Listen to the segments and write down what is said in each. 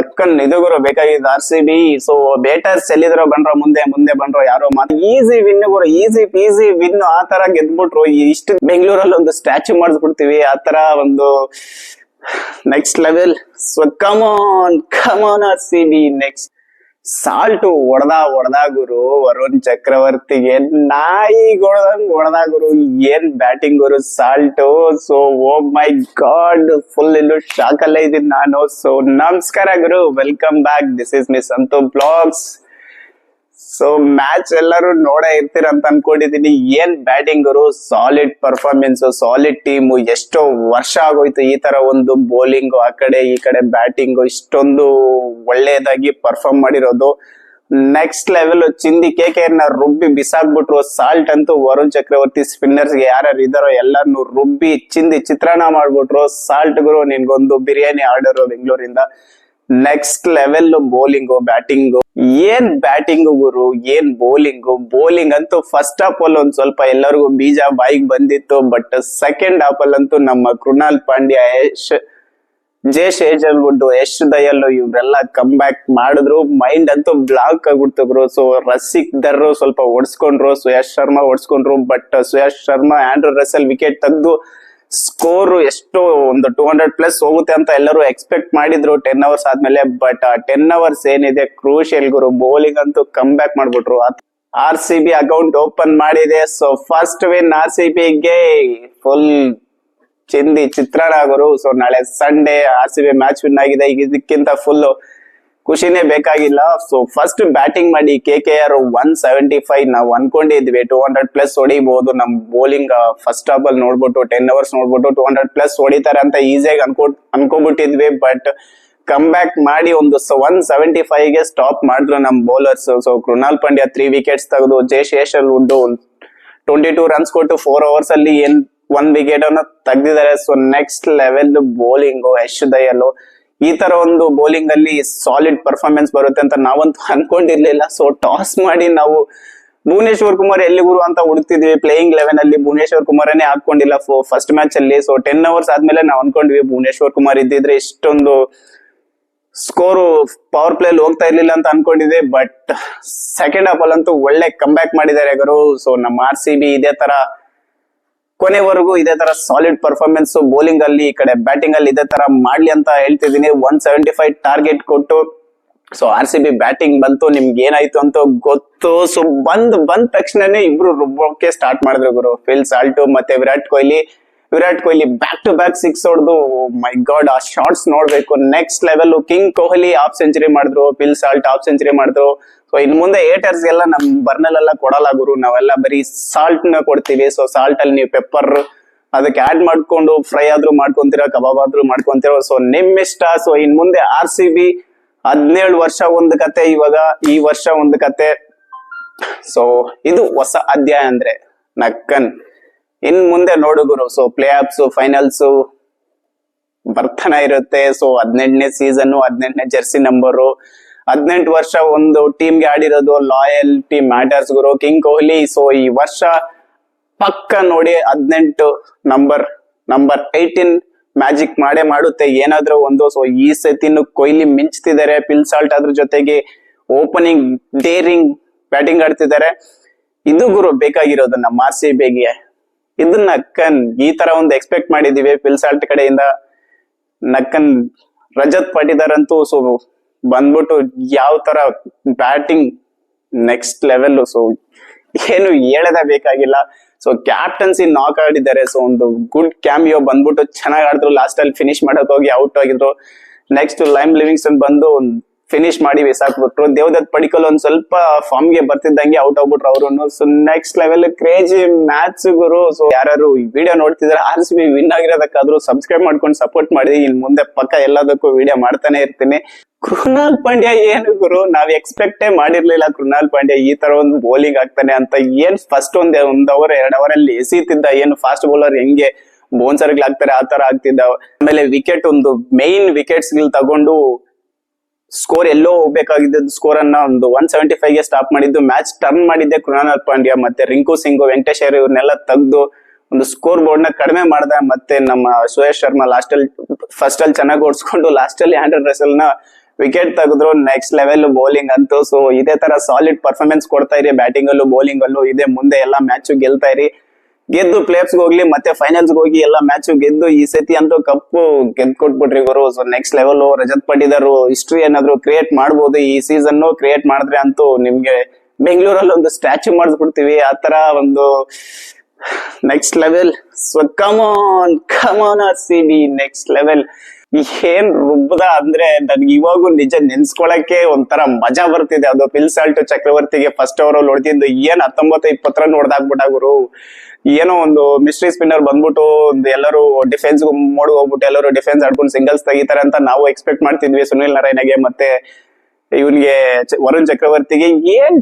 ನಕ್ಕನ್ ನಿದುಗುರು ಬೇಕಾಗಿದ್ದು R C B so haters ಎಲ್ಲಿದ್ರು ಬಂಡ್ರೋ ಮುಂದೆ ಮುಂದೆ ಬಂದ್ರೋ ಯಾರೋ ಮಾತು. ಈಸಿ ವಿನ್ ಗುರು ಈಸಿ ಪೀಸಿ ವಿನ್ ಆ ತರ ಗೆದ್ಬಿಟ್ರು. ಇಷ್ಟು ಬೆಂಗಳೂರಲ್ಲಿ ಒಂದು ಸ್ಟ್ಯಾಚು ಮಾಡಿಸ್ಬಿಡ್ತೀವಿ, ಆ ತರ ಒಂದು next level so come on come on R C B next Salt, ಒಡದ ಒಡದ ಗುರು, ವರುಣ್ ಚಕ್ರವರ್ತಿಗೆ ನಾಯಿಗೊಡ್ದಂಗ್ ಒಡದ ಗುರು, ಏನ್ batting Guru, Salt. So oh my god full ಇಲ್ಲೂ ಶಾಕ್ ಅಲ್ಲೇ ಇದೀನಿ ನಾನು. ಸೊ ನಮಸ್ಕಾರ ಗುರು welcome back this is Miss Santhu blogs so match ಎಲ್ಲರೂ ನೋಡೇ ಇರ್ತೀರ ಅಂತ ಅನ್ಕೊಂಡಿದೀನಿ. ಏನ್ ಬ್ಯಾಟಿಂಗ್ ಅವರು ಸಾಲಿಡ್ ಪರ್ಫಾರ್ಮೆನ್ಸ್ ಸಾಲಿಡ್ ಟೀಮ್ ಎಷ್ಟೋ ವರ್ಷ ಆಗೋಯ್ತು ಈ ತರ ಒಂದು ಬೌಲಿಂಗ್ ಆ ಕಡೆ, ಈ ಕಡೆ ಬ್ಯಾಟಿಂಗ್ ಇಷ್ಟೊಂದು ಒಳ್ಳೆಯದಾಗಿ ಪರ್ಫಾರ್ಮ್ ಮಾಡಿರೋದು. ನೆಕ್ಸ್ಟ್ ಲೆವೆಲ್ ಚಿಂದಿ ಕೆ ಕೆ ನ ರುಬ್ಬಿ ಬಿಸಾಕ್ಬಿಟ್ರು. ಸಾಲ್ಟ್ ಅಂತೂ ವರುಣ್ ಚಕ್ರವರ್ತಿ ಸ್ಪಿನ್ನರ್ಸ್ಗೆ ಯಾರ್ಯಾರು ಇದಾರೋ ಎಲ್ಲಾರು ರುಬ್ಬಿ ಚಿಂದಿ ಚಿತ್ರಾನ್ನ ಮಾಡ್ಬಿಟ್ರು. ಸಾಲ್ಟ್ ಗುರು, ನಿನ್ಗೊಂದು ಬಿರಿಯಾನಿ ಆರ್ಡರ್ ಬೆಂಗಳೂರಿಂದ. ನೆಕ್ಸ್ಟ್ ಲೆವೆಲ್ ಬೌಲಿಂಗು ಬ್ಯಾಟಿಂಗು ಏನ್ ಬ್ಯಾಟಿಂಗ್ ಗುರು? ಏನ್ ಬೌಲಿಂಗ್ ಬೌಲಿಂಗ್ ಅಂತೂ ಫಸ್ಟ್ ಹಾಫ್ ಅಲ್ಲಿ ಒಂದ್ ಸ್ವಲ್ಪ ಎಲ್ಲರಿಗೂ ಬೀಜ ಬಾಯಿಗೆ ಬಂದಿತ್ತು ಬಟ್ ಸೆಕೆಂಡ್ ಹಾಫ್ ಅಲ್ಲಂತೂ ಅಂತೂ ನಮ್ಮ ಕೃಣಾಲ್ ಪಾಂಡ್ಯ, ಯಶ್ ಜೆ ಶೇಜಲ್ವುಡ್ ಯಶ್ ದಯಲ್ ಇವ್ರೆಲ್ಲ ಕಮ್ ಬ್ಯಾಕ್ ಮಾಡಿದ್ರು. ಮೈಂಡ್ ಅಂತೂ ಬ್ಲಾಕ್ ಆಗ್ಬಿಡ್ತಿದ್ರು ಸೊ ರಸಿಕ್ ದರ್ ಸ್ವಲ್ಪ ಓಡಿಸ್ಕೊಂಡ್ರು Suyash Sharma ಓಡಿಸ್ಕೊಂಡ್ರು but Suyash Sharma Andre Russell wicket ತೆಗ್ದು ಸ್ಕೋರ್ ಎಷ್ಟು ಒಂದು ಟೂ ಹಂಡ್ರೆಡ್ ಪ್ಲಸ್ ಹೋಗುತ್ತೆ ಅಂತ ಎಲ್ಲರೂ ಎಕ್ಸ್ಪೆಕ್ಟ್ ಮಾಡಿದ್ರು ಟೆನ್ ಅವರ್ಸ್ ಆದ್ಮೇಲೆ ಬಟ್ ಟೆನ್ ಅವರ್ಸ್ ಏನಿದೆ ಕ್ರೂಷಿಯಲ್ ಗುರು. ಬೌಲಿಂಗ್ ಅಂತೂ ಕಮ್ ಬ್ಯಾಕ್ ಮಾಡ್ಬಿಟ್ರು R C B account open ಮಾಡಿದೆ. So first win R C ಬಿಗೆ ಫುಲ್ ಚಿಂದಿ ಚಿತ್ರಣ ಗುರು. ಸೊ ನಾಳೆ Sunday R C B match win ಆಗಿದೆ. ಈಗ ಇದಕ್ಕಿಂತ ಫುಲ್ ಖುಷಿನೇ ಬೇಕಾಗಿಲ್ಲ. ಸೊ ಫಸ್ಟ್ ಬ್ಯಾಟಿಂಗ್ ಮಾಡಿ K K R one seventy five ನಾವು ಅನ್ಕೊಂಡಿದ್ವಿ. ಟೂ ಹಂಡ್ರೆಡ್ ಪ್ಲಸ್ ಹೊಡಿಬಹುದು ನಮ್ ಬೌಲಿಂಗ್ ಫಸ್ಟ್ ಹಾಫ್ ಅಲ್ಲಿ ನೋಡ್ಬಿಟ್ಟು ಟೆನ್ ಅವರ್ಸ್ ನೋಡ್ಬಿಟ್ಟು ಟೂ ಹಂಡ್ರೆಡ್ ಪ್ಲಸ್ ಹೊಡಿತಾರೆ ಅಂತ ಈಸಿಯಾಗಿ ಅನ್ಕೋ, ಅನ್ಕೋಬಿಟ್ಟಿದ್ವಿ. ಬಟ್ ಕಮ್ ಬ್ಯಾಕ್ ಮಾಡಿ ಒಂದು ಒನ್ ಸೆವೆಂಟಿ ಫೈವ್ಗೆ ಸ್ಟಾಪ್ ಮಾಡಿದ್ರು ನಮ್ bowlers so Krunal Pandya three wickets ತೆಗೆದು J Hazlewood twenty two runs ಕೊಟ್ಟು ಫೋರ್ ಅವರ್ಸ್ ಅಲ್ಲಿ ಏನ್ ಒನ್ ವಿಕೆಟ್ ಅನ್ನು ತೆಗ್ದಿದ್ದಾರೆ. So next level bowling Yash Dayal ಈ ತರ ಒಂದು ಬೌಲಿಂಗ್ ಅಲ್ಲಿ ಸಾಲಿಡ್ ಪರ್ಫಾರ್ಮೆನ್ಸ್ ಬರುತ್ತೆ ಅಂತ ನಾವಂತೂ ಅನ್ಕೊಂಡಿರ್ಲಿಲ್ಲ. ಸೊ ಟಾಸ್ ಮಾಡಿ ನಾವು ಭುವನೇಶ್ವರ್ ಕುಮಾರ್ ಎಲ್ಲಿ ಗುರು ಅಂತ ಹುಡುಕ್ತಿದ್ವಿ. ಪ್ಲೇಯಿಂಗ್ ಲೆವೆನ್ ಅಲ್ಲಿ ಭುವನೇಶ್ವರ್ ಕುಮಾರನೇ ಹಾಕೊಂಡಿಲ್ಲ ಫಸ್ಟ್ ಮ್ಯಾಚ್ ಅಲ್ಲಿ. ಸೊ ಟೆನ್ ಅವರ್ಸ್ ಆದ್ಮೇಲೆ ನಾವು ಅನ್ಕೊಂಡ್ವಿ ಭುವನೇಶ್ವರ್ ಕುಮಾರ್ ಇದ್ದಿದ್ರೆ ಇಷ್ಟೊಂದು ಸ್ಕೋರ್ ಪವರ್ ಪ್ಲೇ ಹೋಗ್ತಾ ಇರ್ಲಿಲ್ಲ ಅಂತ ಅನ್ಕೊಂಡಿದ್ದೆ. ಬಟ್ ಸೆಕೆಂಡ್ ಹಾಫ್ ಅಲ್ಲಂತೂ ಒಳ್ಳೆ ಕಮ್ ಬ್ಯಾಕ್ ಮಾಡಿದ್ದಾರೆ ಸೊ ನಮ್ಮ ಆರ್ ಸಿ ಬಿ ಇದೇ ತರ ಕೊನೆವರೆಗೂ ಇದೇ ತರ ಸಾಲಿಡ್ ಪರ್ಫಾರ್ಮೆನ್ಸ್ ಬೌಲಿಂಗ್ ಅಲ್ಲಿ, ಈ ಕಡೆ ಬ್ಯಾಟಿಂಗ್ ಅಲ್ಲಿ ಇದೇ ತರ ಮಾಡ್ಲಿ ಅಂತ ಹೇಳ್ತಿದೀನಿ ಒನ್ ಸೆವೆಂಟಿ ಫೈವ್ ಟಾರ್ಗೆಟ್ ಕೊಟ್ಟು so R C B batting ಬಂತು, ನಿಮ್ಗೆ ಏನಾಯ್ತು ಅಂತ ಗೊತ್ತು. ಸೊ ಬಂದ್, ಬಂದ ತಕ್ಷಣನೇ ಇಬ್ರು ರುಬ್ಬೋಕೆ ಸ್ಟಾರ್ಟ್ ಮಾಡಿದ್ರು ಗುರು. ಫಿಲ್ ಸಾಲ್ಟು ಮತ್ತೆ Virat Kohli. Virat Kohli back to back six ಹೊಡೆದು ಮೈ ಗಾಡ್ ಆ ಶಾರ್ಟ್ಸ್ ನೋಡ್ಬೇಕು. Next level king Kohli half century ಮಾಡಿದ್ರು ಪಿಲ್ ಸಾಲ್ಟ್ ಹಾಫ್ ಸೆಂಚುರಿ ಮಾಡಿದ್ರು. ಸೊ ಇನ್ ಮುಂದೆ ಏಟರ್ಸ್ ಎಲ್ಲ ನಮ್ ಬರ್ನಲ್ ಎಲ್ಲ ಕೊಡಲ್ಲ ಗುರು. ನಾವೆಲ್ಲ ಬರೀ ಸಾಲ್ಟ್ನ ಕೊಡ್ತೀವಿ. ಸೊ ಸಾಲ್ಟ್ ಅಲ್ಲಿ ನೀವು ಪೆಪ್ಪರ್ ಅದಕ್ಕೆ ಆಡ್ ಮಾಡ್ಕೊಂಡು ಫ್ರೈ ಆದ್ರೂ ಮಾಡ್ಕೊಂತೀರ ಕಬಾಬ್ ಆದ್ರೂ ಮಾಡ್ಕೊಂತೀರ. ಸೊ ನಿಮ್ ಇಷ್ಟ ಸೊ ಇನ್ ಮುಂದೆ ಆರ್ ಸಿ ಬಿ ಹದಿನೇಳು ವರ್ಷ ಒಂದು ಕತೆ, ಇವಾಗ ಈ ವರ್ಷ ಒಂದು ಕತೆ. ಸೊ ಇದು ಹೊಸ ಅಧ್ಯಾಯ ಅಂದ್ರೆ ನಕ್ಕನ್. ಇನ್ ಮುಂದೆ ನೋಡು ಗುರು. ಸೊ ಪ್ಲೇ ಆಫ್ಸ್ ಫೈನಲ್ಸ್ ಬರ್ತಾನೆ ಇರುತ್ತೆ. ಸೊ ಹದಿನೆಂಟನೇ ಸೀಸನ್ ಹದಿನೆಂಟನೇ ಜರ್ಸಿ ನಂಬರ್ ಹದಿನೆಂಟು ವರ್ಷ ಒಂದು ಟೀಮ್ಗೆ ಆಡಿರೋದು ಲಾಯಲ್ಟಿ ಮ್ಯಾಟರ್ಸ್ ಗುರು. ಕಿಂಗ್ ಕೊಹ್ಲಿ ಸೊ ಈ ವರ್ಷ ಪಕ್ಕ ನೋಡಿ ಹದಿನೆಂಟು ನಂಬರ್ ನಂಬರ್ ಏಯ್ಟೀನ್ ಮ್ಯಾಜಿಕ್ ಮಾಡೇ ಮಾಡುತ್ತೆ. ಏನಾದ್ರೂ ಒಂದು ಸೊ ಈ ಸತಿನು ಕೊಹ್ಲಿ ಮಿಂಚ್ತಿದ್ದಾರೆ. ಪಿಲ್ ಸಾಲ್ಟ್ ಅದ್ರ ಜೊತೆಗೆ ಓಪನಿಂಗ್ ಡೇರಿಂಗ್ ಬ್ಯಾಟಿಂಗ್ ಆಡ್ತಿದ್ದಾರೆ. ಇದು ಗುರು, ಬೇಕಾಗಿರೋದು ನಮ್ಮ ಆರ್ ಸಿ ಬಿಗೆ ಇದನ್ನ ನಕ್ಕನ್ ಈ ತರ ಒಂದು ಎಕ್ಸ್ಪೆಕ್ಟ್ ಮಾಡಿದೀವಿ. ಪಿಲ್ಸಾಲ್ಟ್ ಕಡೆಯಿಂದ ನಕ್ಕನ್ ರಜತ್ ಪಾಟಿದಾರ್ ಅಂತೂ ಸೊ ಬಂದ್ಬಿಟ್ಟು ಯಾವ ತರ ಬ್ಯಾಟಿಂಗ್ ನೆಕ್ಸ್ಟ್ ಲೆವೆಲ್ ಸೊ ಏನು ಹೇಳದೇ ಬೇಕಾಗಿಲ್ಲ. ಸೊ ಕ್ಯಾಪ್ಟನ್ಸಿ ನಾಕ್ ಆಡಿದ್ದಾರೆ ಸೊ ಒಂದು ಗುಡ್ ಕ್ಯಾಮಿಯೋ ಬಂದ್ಬಿಟ್ಟು ಚೆನ್ನಾಗಿ ಆಡಿದ್ರು. ಲಾಸ್ಟ್ ಅಲ್ಲಿ ಫಿನಿಶ್ ಮಾಡಕ್ ಹೋಗಿ ಔಟ್ ಆಗಿದ್ರು. ನೆಕ್ಸ್ಟ್ ಲೈಮ್ ಲಿವಿಂಗ್ಸ್ಟನ್ ಬಂದು ಫಿನಿಶ್ ಮಾಡಿ ಬಿಸಾಕ್ಬಿಟ್ರು. ದೇವದತ್ ಪಡಿಕಲ್ ಒಂದ್ ಸ್ವಲ್ಪ ಫಾರ್ಮ್ಗೆ ಬರ್ತಿದ್ದಂಗೆ ಔಟ್ ಆಗ್ಬಿಟ್ರು ಅವರು so next level crazy match ಗುರು. ಸೊ ಯಾರು ಈ ವಿಡಿಯೋ ನೋಡ್ತಿದ್ರೆ ಆರ್ ಸಿ ಬಿ ವಿನ್ ಆಗಿರೋದಕ್ಕಾದ್ರೂ ಸಬ್ಸ್ಕ್ರೈಬ್ ಮಾಡ್ಕೊಂಡು ಸಪೋರ್ಟ್ ಮಾಡಿ. ಇನ್ ಮುಂದೆ ಪಕ್ಕ ಎಲ್ಲದಕ್ಕೂ ವಿಡಿಯೋ ಮಾಡ್ತಾನೆ ಇರ್ತೀನಿ. ಕೃಣಾಲ್ ಪಾಂಡ್ಯ ಏನು ಗುರು? ನಾವ್ ಎಕ್ಸ್ಪೆಕ್ಟೇ ಮಾಡಿರ್ಲಿಲ್ಲ ಕೃಣಾಲ್ ಪಾಂಡ್ಯ ಈ ತರ ಒಂದು ಬೌಲಿಂಗ್ ಆಗ್ತಾನೆ ಅಂತ. ಏನ್ ಫಸ್ಟ್ ಒಂದ್ ಒಂದ್ ಅವರ್ ಎರಡ್ ಅವರ್ ಅಲ್ಲಿ ಎಸೀತಿದ್ದ, ಏನು ಫಾಸ್ಟ್ ಬೌಲರ್ ಹೆಂಗೆ ಬೌನ್ಸರ್ಗಳಾಗ್ತಾರೆ ಆ ತರ ಆಗ್ತಿದ್ದ. ಆಮೇಲೆ ವಿಕೆಟ್ ಒಂದು ಮೇನ್ ವಿಕೆಟ್ಸ್ ತಗೊಂಡು ಸ್ಕೋರ್ ಎಲ್ಲೋ ಹೋಗ್ಬೇಕಾಗಿದ್ದ ಸ್ಕೋರ್ ಅನ್ನ ಒಂದು ಒನ್ ಸೆವೆಂಟಿ ಫೈವ್ಗೆ ಸ್ಟಾಪ್ ಮಾಡಿದ್ದು. ಮ್ಯಾಚ್ ಟರ್ನ್ ಮಾಡಿದ್ದೆ ಕೃಣಾಲ್ ಪಾಂಡ್ಯ ಮತ್ತೆ ರಿಂಕು ಸಿಂಗ್ ವೆಂಕಟೇಶ್ ಇವ್ರನ್ನೆಲ್ಲ ತೆಗ್ದು ಒಂದು ಸ್ಕೋರ್ ಬೋರ್ಡ್ನ ಕಡಿಮೆ ಮಾಡ್ದ. ಮತ್ತೆ ನಮ್ಮ ಸುಯೇಶ್ ಶರ್ಮಾ ಲಾಸ್ಟ್ ಅಲ್ಲಿ ಫಸ್ಟ್ ಅಲ್ಲಿ ಚೆನ್ನಾಗಿ ಓಡಿಸ್ಕೊಂಡು ಲಾಸ್ಟ್ ಅಲ್ಲಿ ಹ್ಯಾಂಡ್ರೆಡ್ ರಸಲ್ನ ವಿಕೆಟ್ ತೆಗೆದ್ರು. ನೆಕ್ಸ್ಟ್ ಲೆವೆಲ್ ಬೌಲಿಂಗ್ ಅಂತೂ. ಸೊ ಇದೇ ತರ ಸಾಲಿಡ್ ಪರ್ಫಾರ್ಮೆನ್ಸ್ ಕೊಡ್ತಾ ಇರಿ. ಬ್ಯಾಟಿಂಗ್ ಅಲ್ಲೂ ಬೌಲಿಂಗ್ ಅಲ್ಲೂ, ಇದೇ ಮುಂದೆ ಎಲ್ಲಾ ಮ್ಯಾಚ್ ಗೆಲ್ತಾ ಇರಿ. ಗೆದ್ದು ಪ್ಲೇಯರ್ಸ್ ಹೋಗ್ಲಿ, ಮತ್ತೆ ಫೈನಲ್ಸ್ ಹೋಗಿ ಎಲ್ಲ ಮ್ಯಾಚ್ ಗೆದ್ದು ಈ ಸತಿ ಅಂತೂ ಕಪ್ ಗೆದ್ದು ಕೊಟ್ಬಿಟ್ರಿ ಗುರು. So next level Rajat Patidar history ಏನಾದ್ರು ಕ್ರಿಯೇಟ್ ಮಾಡಬಹುದು ಈ ಸೀಸನ್ ಕ್ರಿಯೇಟ್ ಮಾಡಿದ್ರೆ ಅಂತೂ ನಿಮ್ಗೆ ಬೆಂಗಳೂರಲ್ಲಿ ಒಂದು ಸ್ಟ್ಯಾಚ್ಯೂ ಮಾಡಿಸ್ಬಿಡ್ತೀವಿ. ಆ ತರ ಒಂದು next level so come on come on R C next level ಏನ್ ರುಬ್ಬದ ಅಂದ್ರೆ ನನ್ಗೆ ಇವಾಗೂ ನಿಜ ನೆನ್ಸ್ಕೊಳಕ್ಕೆ ಒಂಥರ ಮಜಾ ಬರ್ತಿದೆ. ಅದು ಪಿಲ್ಸಾಲ್ಟ್ ಚಕ್ರವರ್ತಿಗೆ ಫಸ್ಟ್ ಓವರ್ ಅಲ್ಲಿ ಹೊಡೆದಿದ್ದು ಏನ್ ಹತ್ತೊಂಬತ್ತು ಇಪ್ಪತ್ತರ ರನ್ ಹೊಡೆದಾಕ್ಬಿಟ್ಟ ಗುರು. ಏನೋ ಒಂದು ಮಿಸ್ಟ್ರಿ ಸ್ಪಿನ್ನರ್ ಬಂದ್ಬಿಟ್ಟು ಒಂದು ಎಲ್ಲರೂ ಡಿಫೆನ್ಸ್ ಮೋಡ್ ಹೋಗ್ಬಿಟ್ಟು ಎಲ್ಲರೂ ಡಿಫೆನ್ಸ್ ಆಡ್ಕೊಂಡು ಸಿಂಗಲ್ಸ್ ತೆಗಿತಾರೆ ಅಂತ ನಾವು ಎಕ್ಸ್ಪೆಕ್ಟ್ ಮಾಡ್ತಿದ್ವಿ ಸುನಿಲ್ ನಾರಾಯಣಗೆ ಮತ್ತೆ ಇವನ್ಗೆ ವರುಣ್ ಚಕ್ರವರ್ತಿಗೆ. ಏನ್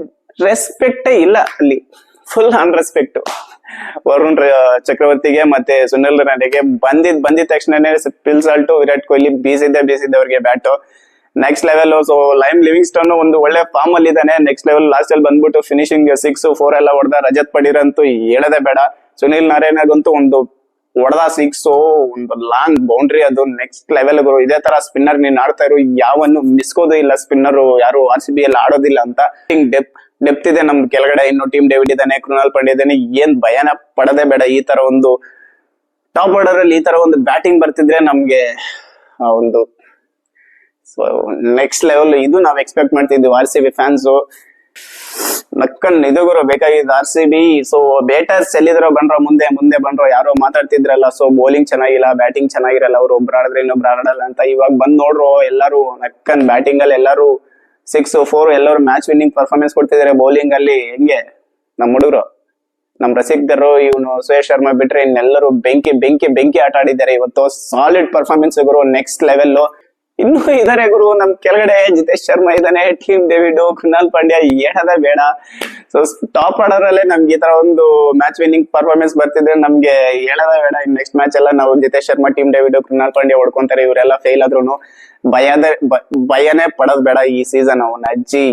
ರೆಸ್ಪೆಕ್ಟೇ ಇಲ್ಲ ಅಲ್ಲಿ. ಫುಲ್ ಅನ್ ರೆಸ್ಪೆಕ್ಟ್ ವರುಣ್ ಚಕ್ರವರ್ತಿಗೆ ಮತ್ತೆ ಸುನಿಲ್ ನಾರಾಯಣಗೆ ಬಂದಿದ್, ಬಂದಿದ ತಕ್ಷಣನೇ ಪಿಲ್ಸಾಲ್ಟು ವಿರಾಟ್ ಕೊಹ್ಲಿ ಬೀಸಿದ್ದೆ ಬೀಸಿದ್ದೆ ಅವ್ರಿಗೆ bat. Next level so Liam Livingstone ಒಂದು ಒಳ್ಳೆ ಫಾರ್ಮ್ ಅಲ್ಲಿ ಇದ್ದಾನೆ. ನೆಕ್ಸ್ಟ್ ಲೆವೆಲ್ ಲಾಸ್ಟ್ ಅಲ್ಲಿ ಬಂದ್ಬಿಟ್ಟು ಫಿನಿಶಿಂಗ್ ಸಿಕ್ಸ್ ಫೋರ್ ಎಲ್ಲ ಹೊಡೆದ ರಜತ್ ಪಡೀರ್ ಅಂತೂ ಹೇಳದೆ ಬೇಡ. ಸುನಿಲ್ ನಾರಾಯಣಗಂತೂ ಒಂದು ಹೊಡೆದ ಸಿಕ್ಸ್ ಒಂದು ಲಾಂಗ್ ಬೌಂಡ್ರಿ ಅದು. ನೆಕ್ಸ್ಟ್ ಲೆವೆಲ್ ಇದೇ ತರ ಸ್ಪಿನ್ನರ್ ನೀನ್ ಆಡ್ತಾ ಇರು. ಯಾವನ್ನು ಮಿಸ್ಕೋದು ಇಲ್ಲ ಸ್ಪಿನ್ನರ್ ಯಾರು ಆರ್ ಸಿ ಬಿ ಎಲ್ಲ ಆಡೋದಿಲ್ಲ ಅಂತ. ಡೆಪ್ ಡೆಪ್ತ್ ಇದೆ ನಮ್ದು ಕೆಳಗಡೆ, ಇನ್ನು ಟೀಮ್ ಡೇವಿಡ್ ಇದ್ದಾನೆ ಕೃಣಾಲ್ ಪಾಂಡ್ಯ ಇದ್ದಾನೆ. ಏನ್ ಭಯನ ಪಡದೆ ಬೇಡ ಈ ತರ ಒಂದು ಟಾಪ್ ಆರ್ಡರ್ ಅಲ್ಲಿ ಈ ತರ ಒಂದು ಬ್ಯಾಟಿಂಗ್ ಬರ್ತಿದ್ರೆ ನಮ್ಗೆ ಆ ಒಂದು ಸೊ ನೆಕ್ಸ್ಟ್ ಲೆವೆಲ್ ಇದು ನಾವು ಎಕ್ಸ್ಪೆಕ್ಟ್ ಮಾಡ್ತಿದ್ವಿ ಆರ್ ಸಿ ಬಿ ಫ್ಯಾನ್ಸ್ ನಕ್ಕನ್ ಇದು ಗುರು ಬೇಕಾಗಿದ್ದು R C B so haters ಎಲ್ಲಿದ್ರೋ ಬಂಡ್ರೋ ಮುಂದೆ ಮುಂದೆ ಬಂದ್ರೋ, ಯಾರೋ ಮಾತಾಡ್ತಿದ್ರಲ್ಲ ಸೊ ಬೌಲಿಂಗ್ ಚೆನ್ನಾಗಿಲ್ಲ ಬ್ಯಾಟಿಂಗ್ ಚೆನ್ನಾಗಿರಲ್ಲ, ಅವ್ರು ಒಬ್ರು ಆಡಿದ್ರೆ ಇನ್ನೊಬ್ರು ಆಡಲ್ಲ ಅಂತ ಇವಾಗ ಬಂದ್ ನೋಡ್ರು ಎಲ್ಲರೂ ನಕ್ಕನ್ ಬ್ಯಾಟಿಂಗ್ ಅಲ್ಲಿ ಎಲ್ಲರೂ ಸಿಕ್ಸ್ ಫೋರ್ ಎಲ್ಲರೂ ಮ್ಯಾಚ್ ವಿನ್ನಿಂಗ್ ಪರ್ಫಾರ್ಮೆನ್ಸ್ ಕೊಡ್ತಿದ್ದಾರೆ ಬೌಲಿಂಗ್ ಅಲ್ಲಿ. ಹೆಂಗೆ? ನಮ್ಮ ಹುಡುಗರು. ನಮ್ ರಸಿಕ್ದರು ಇವನು ಸುರೇಶ್ ಶರ್ಮಾ ಬಿಟ್ರೆ ಇನ್ನೆಲ್ಲರೂ ಬೆಂಕಿ ಬೆಂಕಿ ಬೆಂಕಿ ಆಟ ಆಡಿದ್ದಾರೆ. ಇವತ್ತು ಸಾಲಿಡ್ ಪರ್ಫಾರ್ಮೆನ್ಸ್ ಗುರು ನೆಕ್ಸ್ಟ್ ಲೆವೆಲ್ ಇನ್ನೂ ಇದಾರೆ ಗುರು, ನಮ್ ಕೆಳಗಡೆ ಜಿತೇಶ್ ಶರ್ಮಾ ಇದಾನೆ ಟೀಮ್ ಡೇವಿಡ್ ಕೃಣಾಲ್ ಪಾಂಡ್ಯ ಏನದ ಬೇಡ. ಸೊ ಟಾಪ್ ಆರ್ಡರ್ ಅಲ್ಲೇ ನಮ್ಗೆ ಈ ತರ ಒಂದು ಮ್ಯಾಚ್ ವಿನ್ನಿಂಗ್ ಪರ್ಫಾರ್ಮೆನ್ಸ್ ಬರ್ತಿದ್ರೆ ನಮ್ಗೆ ಹೇಳದ ಬೇಡ. ಇನ್ ನೆಕ್ಸ್ಟ್ ಮ್ಯಾಚ್ ಎಲ್ಲ ನಾವು ಜಿತೇಶ್ ಶರ್ಮಾ ಟೀಮ್ ಡೇವಿಡ್ ಕೃಣಾಲ್ ಪಾಂಡ್ಯ ಹೊಡ್ಕೊಂತಾರೆ, ಇವರೆಲ್ಲ ಫೇಲ್ ಆದ್ರೂ ಭಯದ ಭಯನೇ ಪಡೋದ್ ಬೇಡ ಈ ಸೀಸನ್ ಅವನ. ಅಜ್ಜಿ,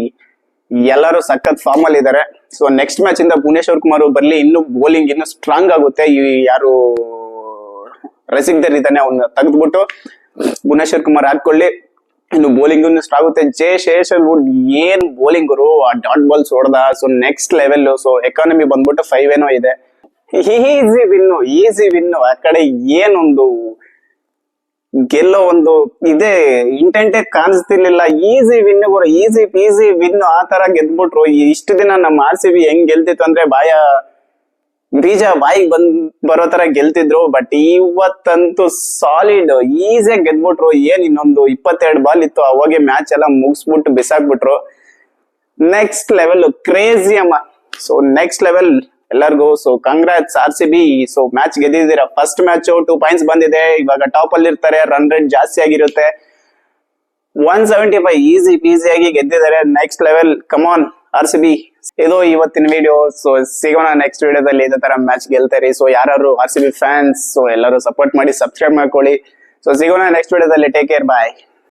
ಎಲ್ಲರೂ ಸಖತ್ ಫಾರ್ಮ್ ಅಲ್ಲಿ ಇದಾರೆ. ಸೊ ನೆಕ್ಸ್ಟ್ ಮ್ಯಾಚ್ ಇಂದ ಭುವನೇಶ್ವರ್ ಕುಮಾರ್ ಬರ್ಲಿ, ಇನ್ನು ಬೌಲಿಂಗ್ ಇನ್ನು ಸ್ಟ್ರಾಂಗ್ ಆಗುತ್ತೆ. ಈ ಯಾರು ರಸಿಕ್ದರ್ ಇದ್ದಾನೆ ಅವ್ನ ತೆಗೆದ್ಬಿಟ್ಟು. ಭುವನೇಶ್ವರ್ ಕುಮಾರ್ ಹಾಕೊಳ್ಳಿ ಇನ್ನು ಬೌಲಿಂಗ್ ಸ್ಟಾರ್ಟ್ ಆಗುತ್ತೆ. ಜೆ ಶೇಷಲ್ ವುಡ್ ಏನ್ ಬೌಲಿಂಗ್ ಗುರು. ಆ ಡಾಟ್ ಬಾಲ್ಸ್ ಹೊಡೆದ. So next level so economy ಬಂದ್ಬಿಟ್ಟು ಫೈವ್ ಏನೋ ಇದೆ. ಈಸಿ ವಿನ್ನು ಈಸಿ ವಿನ್ನು ಆ ಕಡೆ ಏನೊಂದು ಗೆಲ್ಲೋ ಒಂದು ಇದೇ ಇಂಟೆಂಟೇ ಕಾಣಿಸ್ತಿರ್ಲಿಲ್ಲ. Easy win easy peasy win ಆ ತರ ಗೆದ್ಬಿಟ್ರು. ಇಷ್ಟು ದಿನ ನಮ್ಮ ಆರ್ ಸಿ ಬಿ ಹೆಂಗ್ ಗೆಲ್ತಿತ್ತು ಅಂದ್ರೆ ಬಾಯ ಬೀಜ ಬಾಯಿಗೆ ಬಂದ್ ಬರೋ ತರ ಗೆಲ್ತಿದ್ರು ಬಟ್ ಇವತ್ತಂತೂ ಸಾಲಿಡ್ ಈಸಿಯಾಗಿ ಗೆದ್ಬಿಟ್ರು. ಏನ್ ಇನ್ನೊಂದು ಇಪ್ಪತ್ತೆರಡು ಬಾಲ್ ಇತ್ತು, ಅವಾಗೆ ಮ್ಯಾಚ್ ಎಲ್ಲ ಮುಗಿಸ್ಬಿಟ್ಟು ಬಿಸಾಕ್ಬಿಟ್ರು. ನೆಕ್ಸ್ಟ್ ಲೆವೆಲ್ ಕ್ರೇಜಿ ಅಮ್ಮ. ಸೊ ನೆಕ್ಸ್ಟ್ ಲೆವೆಲ್ ಎಲ್ಲರಿಗೂ so congrats R C B so match ಗೆದ್ದಿದ್ದೀರಾ? First match two points ಬಂದಿದೆ. ಇವಾಗ ಟಾಪ್ ಅಲ್ಲಿ ಇರ್ತಾರೆ ರನ್ ರೇಟ್ ಜಾಸ್ತಿ ಆಗಿರುತ್ತೆ. ಒನ್ ಸೆವೆಂಟಿ ಫೈವ್ ಈಸಿ ಪೀಸಿಯಾಗಿ ಗೆದ್ದಿದ್ದಾರೆ. Next level come on R C B ಇದು ಇವತ್ತಿನ ವಿಡಿಯೋ ಸೊ ಸಿಗೋಣ ನೆಕ್ಸ್ಟ್ ವಿಡಿಯೋದಲ್ಲಿ ಇದೇ ತರ ಮ್ಯಾಚ್ ಗೆಲ್ತಾರೆ. ಸೊ ಯಾರು R C B fans so ಎಲ್ಲರೂ ಸಪೋರ್ಟ್ ಮಾಡಿ ಸಬ್ಸ್ಕ್ರೈಬ್ ಮಾಡ್ಕೊಳ್ಳಿ. ಸೊ ಸಿಗೋಣ ನೆಕ್ಸ್ಟ್ ವಿಡಿಯೋದಲ್ಲಿ ಟೇಕ್ ಕೇರ್ ಬಾಯ್